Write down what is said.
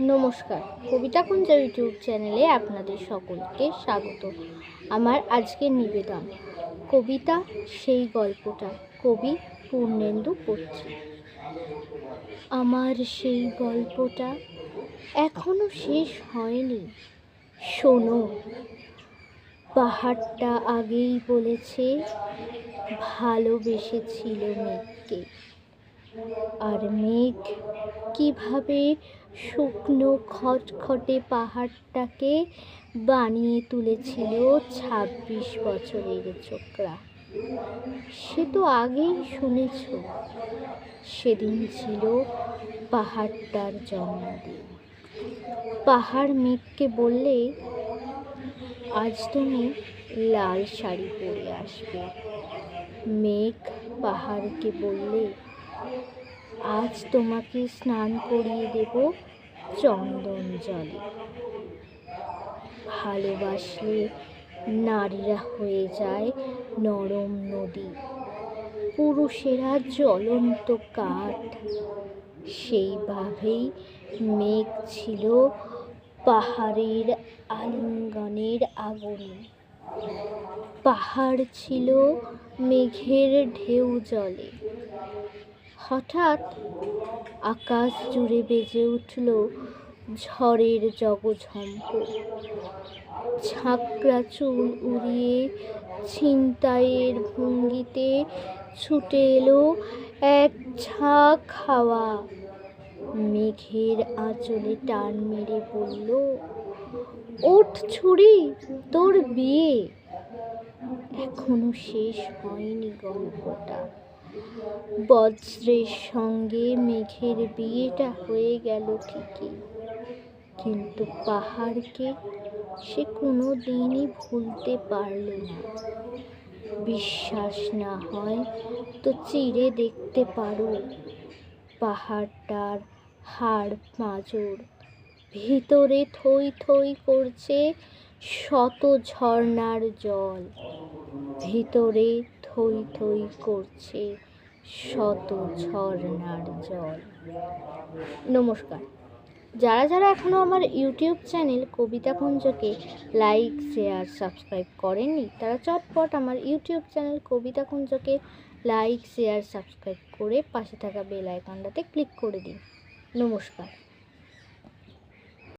নমস্কার। কবিতা কুঞ্জ ইউটিউব চ্যানেলে আপনাদের সকলকে স্বাগত। আমার আজকের নিবেদন, কবিতা সেই গল্পটা, কবি পূর্ণেন্দু পড়ছি আমার সেই গল্পটা এখনও শেষ হয়নি। শোনো, পাহাড়টা আগেই বলেছে, ভালোবেসেছিল মেঘকে আর মেঘ কীভাবে শুকনো খটখটে পাহাড়টাকে বানিয়ে তুলেছিল ছাব্বিশ বছরের চোখরা সে তো আগেই শুনেছ, সেদিন ছিল পাহাড়টার জন্মদিন। পাহাড় মেঘকে বললে, আজ তুমি লাল শাড়ি পরে আসবে। মেঘ পাহাড়কে বললে আজ তোমাকে স্নান করিয়ে দেব চন্দন জলে। ভালোবাসলে নারীরা হয়ে যায় নরম নদী। পুরুষেরা জ্বলন্ত কাঠ। সেইভাবেই মেঘ ছিল পাহাড়ের আলিঙ্গনের আগুনে পাহাড় ছিল মেঘের ঢেউ জলে। হঠাৎ আকাশ জুড়ে বেজে উঠল ঝড়ের জগঝম্প। ঝাঁকড়া চুল উড়িয়ে ছিনতাইয়ের ভঙ্গিতে ছুটে এলো এক ঝাঁক হাওয়া। মেঘের আঁচলে টান মেরে বলল, ওঠ ছুরি, তোর বিয়ে। এখনও শেষ হয়নি গল্পটা। বজ্রের সঙ্গে মেঘের বিয়েটা হয়ে গেল ঠিকই। কিন্তু পাহাড়কে সে কোনো দিনই ভুলতে পারল না। বিশ্বাস না হয় তো চিরে দেখতে পারো। পাহাড়টার হাড় পাঁজর ভিতরে থই থই করছে শত ঝর্ণার জল। ভিতরে থই থই করছে শত ঝর্ণার জল। নমস্কার। যারা যারা এখনও আমার ইউটিউব চ্যানেল কবিতা কুঞ্জকে লাইক, শেয়ার, সাবস্ক্রাইব করেননি, তারা চটপট আমার ইউটিউব চ্যানেল কবিতা কুঞ্জকে লাইক, শেয়ার, সাবস্ক্রাইব করে পাশে থাকা বেল আইকনটাতে ক্লিক করে দিন। নমস্কার।